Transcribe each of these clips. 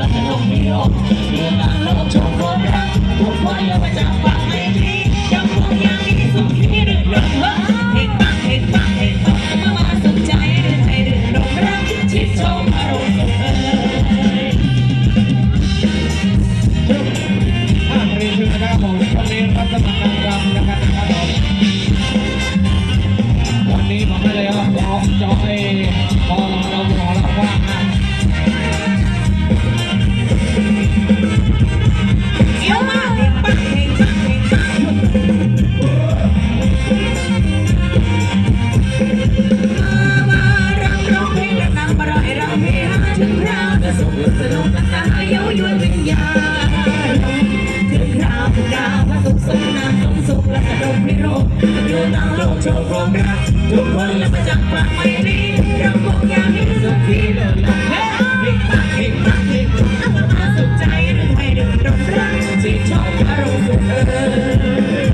และสนุกมีโลกอยู่ต่างโลกชมความรักทุกคนแล้วมาจากฝั่งไอ้ที่ยังคงยังมีสุขที่ดึงดังเห็นปังเห็นปังเห็นปังเมื่อมาสนใจเรื่องให้ดึงดงรักชิดชมอารมณ์เอ่ยภาเรียนคือนะครับผมวันนี้รับสมัครนางรำนะครั เย้ายวนวิญญาณถึงคราวถึงดาวพระสุขสมนามสมสุขและสนุกพิโรธอยู่ตางโลกโชว์ความรักทุกคนและมาจากษ์ปากไม่ตรีเราคงอยากมีสุขที่เลิศล้ำเฮ้ยปังเฮ้ยปังเฮ้ยปังเอามาสุขใจหรือให้ดึงดงรักที่ชอบอารมณ์สุขเอ่ย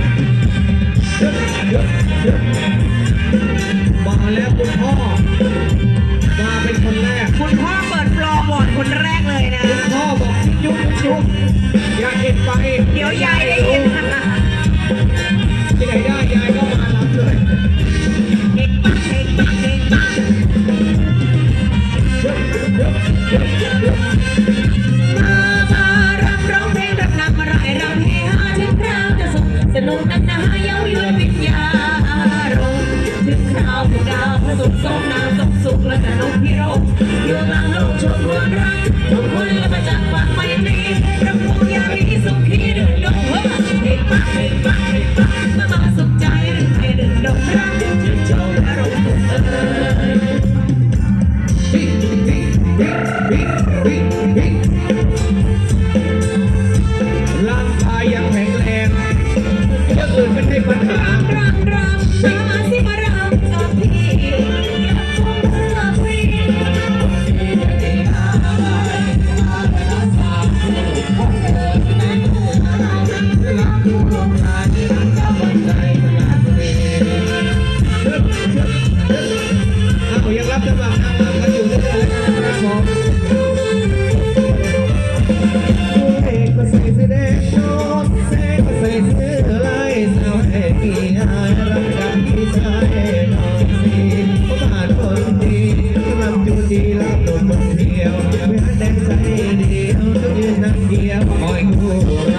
สมนามสมสุขและสนุกพิโรธอยู่ต่างโลกชมควารักทุกคนและมาจากฝั่งไม่ตรีเราคงอยากมีสุขที่ดึงดงเอกปักเอกปักเอกปักมามาสุขใจหรือให้ดึงดงรักชื่นชมอารมณ์สุขเอ่ยร่ เอายังรับสมัครนางกันอยู่เรื่อยๆนะครับผมเอกก็ใส่เสื้อแดงโน้ตแสงก็ใส่เสื้อลายสาวแห่กีหารักกันพี่ชายหน่อยสิเพราะบ้านคนดีรำอยู่ดีรับลมคนเดียวเมื่อแดงใจเดียวต้องยืนนั่งเดียวคอยคู่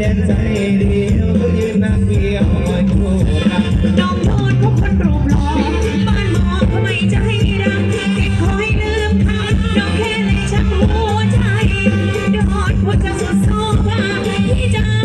แดนใจเดียวก็ยืนนักเดียวคอยคู่รักน้องโทษพวกคนรูปหล่อบ้านหมอทำไมใจดำเด็กคอยลืมคำน้องแค่เลยช่างหัวใจดอดหัวจะสุดโซฟาที่จะ